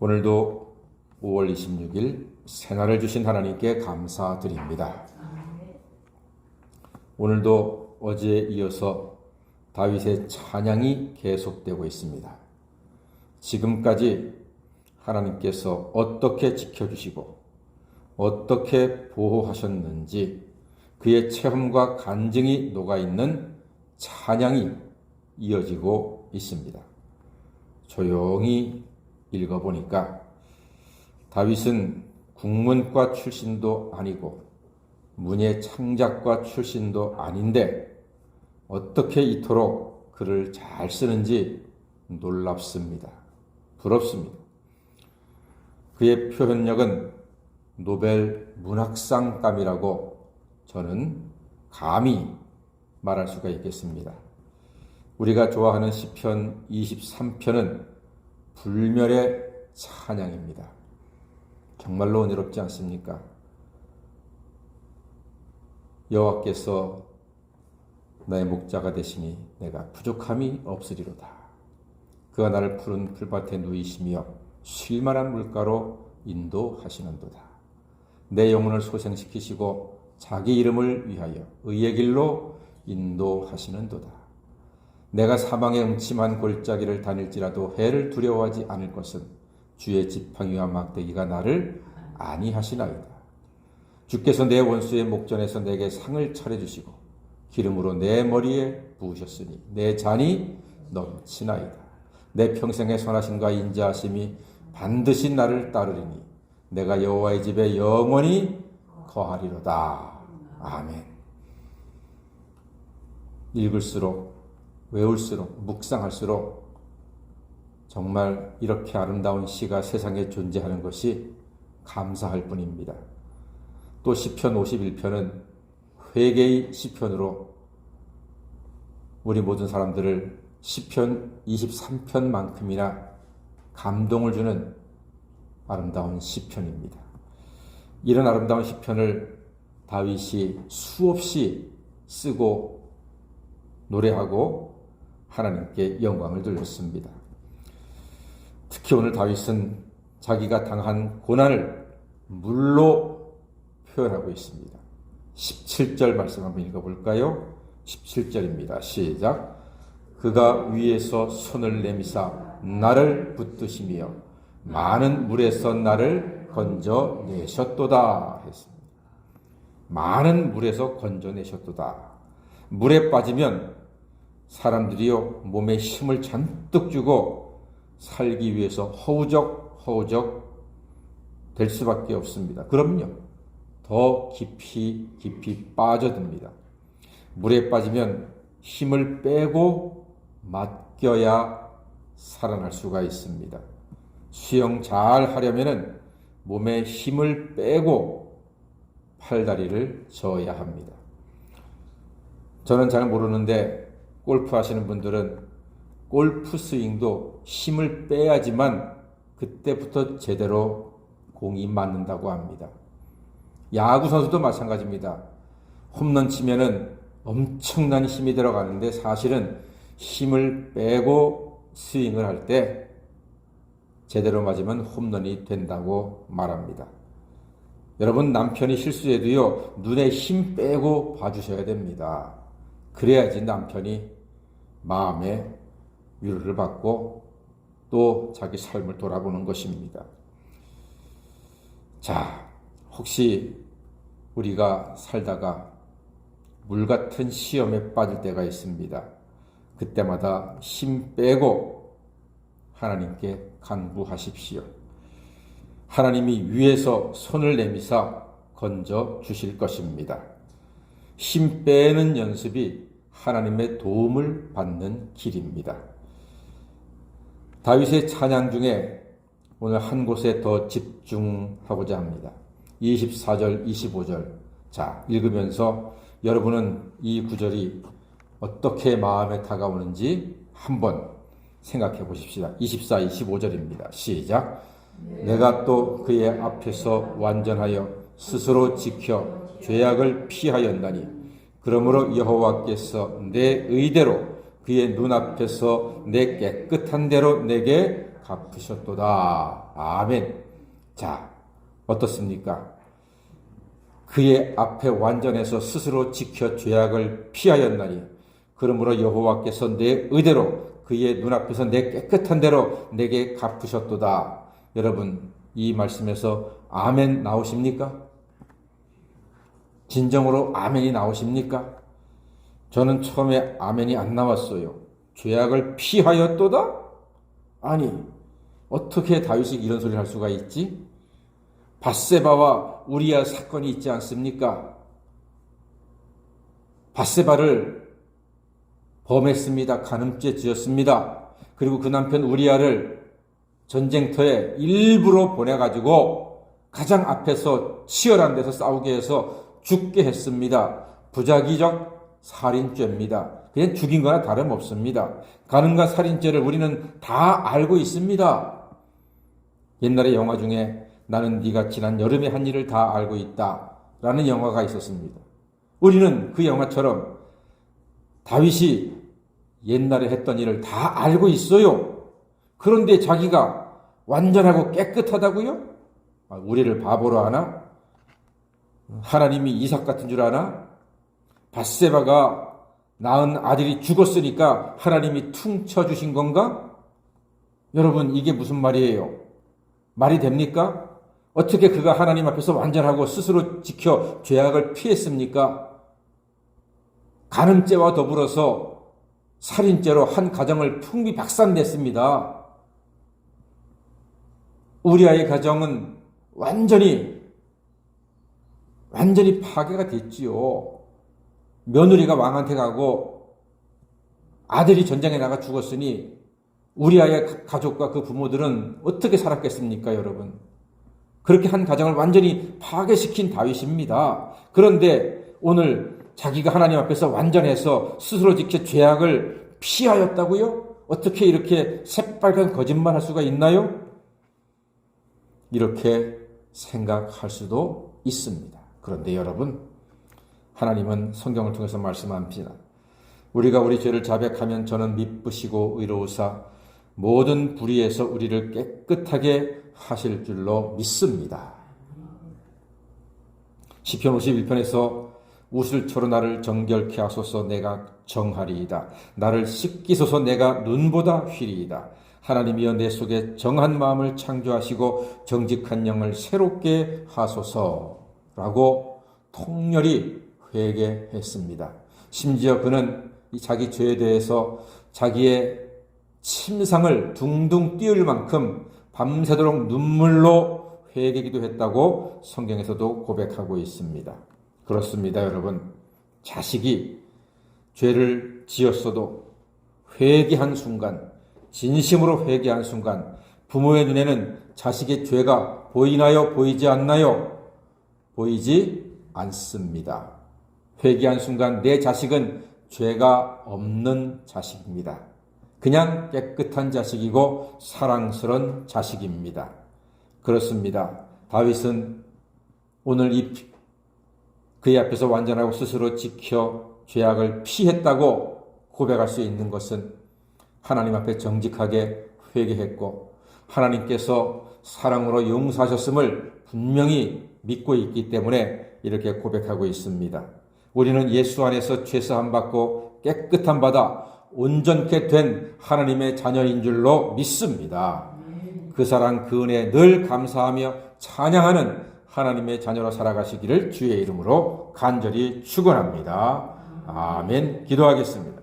오늘도 5월 26일 새날을 주신 하나님께 감사드립니다. 오늘도 어제에 이어서 다윗의 찬양이 계속되고 있습니다. 지금까지 하나님께서 어떻게 지켜주시고 어떻게 보호하셨는지 그의 체험과 간증이 녹아있는 찬양이 이어지고 있습니다. 조용히 읽어보니까 다윗은 국문과 출신도 아니고 문예 창작과 출신도 아닌데 어떻게 이토록 글을 잘 쓰는지 놀랍습니다. 부럽습니다. 그의 표현력은 노벨 문학상감이라고 저는 감히 말할 수가 있겠습니다. 우리가 좋아하는 시편 23편은 불멸의 찬양입니다. 정말로 은혜롭지 않습니까? 여호와께서 나의 목자가 되시니 내가 부족함이 없으리로다. 그가 나를 푸른 풀밭에 누이시며 쉴만한 물가로 인도하시는도다. 내 영혼을 소생시키시고 자기 이름을 위하여 의의 길로 인도하시는도다. 내가 사망의 음침한 골짜기를 다닐지라도 해를 두려워하지 않을 것은 주의 지팡이와 막대기가 나를 안위하시나이다. 주께서 내 원수의 목전에서 내게 상을 차려주시고 기름으로 내 머리에 부으셨으니 내 잔이 넘치나이다. 내 평생의 선하심과 인자하심이 반드시 나를 따르리니 내가 여호와의 집에 영원히 거하리로다. 아멘. 읽을수록 외울수록 묵상할수록 정말 이렇게 아름다운 시가 세상에 존재하는 것이 감사할 뿐입니다. 또 시편 51편은 회개의 시편으로 우리 모든 사람들을 시편 23편만큼이나 감동을 주는 아름다운 시편입니다. 이런 아름다운 시편을 다윗이 수없이 쓰고 노래하고 하나님께 영광을 돌렸습니다. 특히 오늘 다윗은 자기가 당한 고난을 물로 표현하고 있습니다. 17절 말씀 한번 읽어볼까요? 17절입니다. 시작. 그가 위에서 손을 내미사 나를 붙드시며 많은 물에서 나를 건져내셨도다 했습니다. 많은 물에서 건져내셨도다. 물에 빠지면 사람들이요 몸에 힘을 잔뜩 주고 살기 위해서 허우적 허우적 될 수밖에 없습니다. 그럼요. 더 깊이 깊이 빠져듭니다. 물에 빠지면 힘을 빼고 맡겨야 살아날 수가 있습니다. 수영 잘 하려면은 몸에 힘을 빼고 팔다리를 저어야 합니다. 저는 잘 모르는데 골프 하시는 분들은 골프 스윙도 힘을 빼야지만 그때부터 제대로 공이 맞는다고 합니다. 야구 선수도 마찬가지입니다. 홈런 치면은 엄청난 힘이 들어가는데 사실은 힘을 빼고 스윙을 할 때 제대로 맞으면 홈런이 된다고 말합니다. 여러분 남편이 실수해도요 눈에 힘 빼고 봐주셔야 됩니다. 그래야지 남편이 마음에 위로를 받고 또 자기 삶을 돌아보는 것입니다. 자, 혹시 우리가 살다가 물 같은 시험에 빠질 때가 있습니다. 그때마다 힘 빼고 하나님께 간구하십시오. 하나님이 위에서 손을 내미사 건져 주실 것입니다. 힘 빼는 연습이 하나님의 도움을 받는 길입니다. 다윗의 찬양 중에 오늘 한 곳에 더 집중하고자 합니다. 24절, 25절. 자, 읽으면서 여러분은 이 구절이 어떻게 마음에 다가오는지 한번 생각해 보십시다. 24, 25절입니다. 시작. 내가 또 그의 앞에서 완전하여 스스로 지켜 죄악을 피하였나니 그러므로 여호와께서 내 의대로 그의 눈앞에서 내 깨끗한 대로 내게 갚으셨도다. 아멘. 자, 어떻습니까? 그의 앞에 완전해서 스스로 지켜 죄악을 피하였나니 그러므로 여호와께서 내 의대로 그의 눈앞에서 내 깨끗한 대로 내게 갚으셨도다. 여러분 이 말씀에서 아멘 나오십니까? 진정으로 아멘이 나오십니까? 저는 처음에 아멘이 안 나왔어요. 죄악을 피하였도다? 아니 어떻게 다윗이 이런 소리를 할 수가 있지? 바세바와 우리아 사건이 있지 않습니까? 바세바를 범했습니다. 간음죄 지었습니다. 그리고 그 남편 우리아를 전쟁터에 일부러 보내가지고 가장 앞에서 치열한 데서 싸우게 해서 죽게 했습니다. 부작위적 살인죄입니다. 그냥 죽인 거나 다름없습니다. 간음과 살인죄를 우리는 다 알고 있습니다. 옛날에 영화 중에 나는 네가 지난 여름에 한 일을 다 알고 있다 라는 영화가 있었습니다. 우리는 그 영화처럼 다윗이 옛날에 했던 일을 다 알고 있어요. 그런데 자기가 완전하고 깨끗하다고요? 아, 우리를 바보로 하나? 하나님이 이삭 같은 줄 아나? 바세바가 낳은 아들이 죽었으니까 하나님이 퉁쳐 주신 건가? 여러분 이게 무슨 말이에요? 말이 됩니까? 어떻게 그가 하나님 앞에서 완전하고 스스로 지켜 죄악을 피했습니까? 간음죄와 더불어서 살인죄로 한 가정을 풍비박산냈습니다. 우리아의 가정은 완전히 완전히 파괴가 됐지요. 며느리가 왕한테 가고 아들이 전장에 나가 죽었으니 우리 아이의 가족과 그 부모들은 어떻게 살았겠습니까, 여러분? 그렇게 한 가정을 완전히 파괴시킨 다윗입니다. 그런데 오늘 자기가 하나님 앞에서 완전해서 스스로 지켜 죄악을 피하였다고요? 어떻게 이렇게 새빨간 거짓말 할 수가 있나요? 이렇게 생각할 수도 있습니다. 그런데 여러분, 하나님은 성경을 통해서 말씀합니다. 우리가 우리 죄를 자백하면 저는 미쁘시고 의로우사 모든 불의에서 우리를 깨끗하게 하실 줄로 믿습니다. 시편 51편에서 우슬초로 나를 정결케 하소서 내가 정하리이다. 나를 씻기소서 내가 눈보다 휘리이다. 하나님이여 내 속에 정한 마음을 창조하시고 정직한 영을 새롭게 하소서 라고 통렬히 회개했습니다. 심지어 그는 자기 죄에 대해서 자기의 침상을 둥둥 띄울 만큼 밤새도록 눈물로 회개 기도 했다고 성경에서도 고백하고 있습니다. 그렇습니다, 여러분. 자식이 죄를 지었어도 회개한 순간, 진심으로 회개한 순간, 부모의 눈에는 자식의 죄가 보이나요? 보이지 않나요? 보이지 않습니다. 회개한 순간 내 자식은 죄가 없는 자식입니다. 그냥 깨끗한 자식이고 사랑스런 자식입니다. 그렇습니다. 다윗은 오늘 이 그의 앞에서 완전하고 스스로 지켜 죄악을 피했다고 고백할 수 있는 것은 하나님 앞에 정직하게 회개했고 하나님께서 사랑으로 용서하셨음을 분명히 믿고 있기 때문에 이렇게 고백하고 있습니다. 우리는 예수 안에서 죄사함 받고 깨끗한 바다 온전케 된 하나님의 자녀인 줄로 믿습니다. 그 사랑 그 은혜 늘 감사하며 찬양하는 하나님의 자녀로 살아가시기를 주의 이름으로 간절히 축원합니다. 아멘. 기도하겠습니다.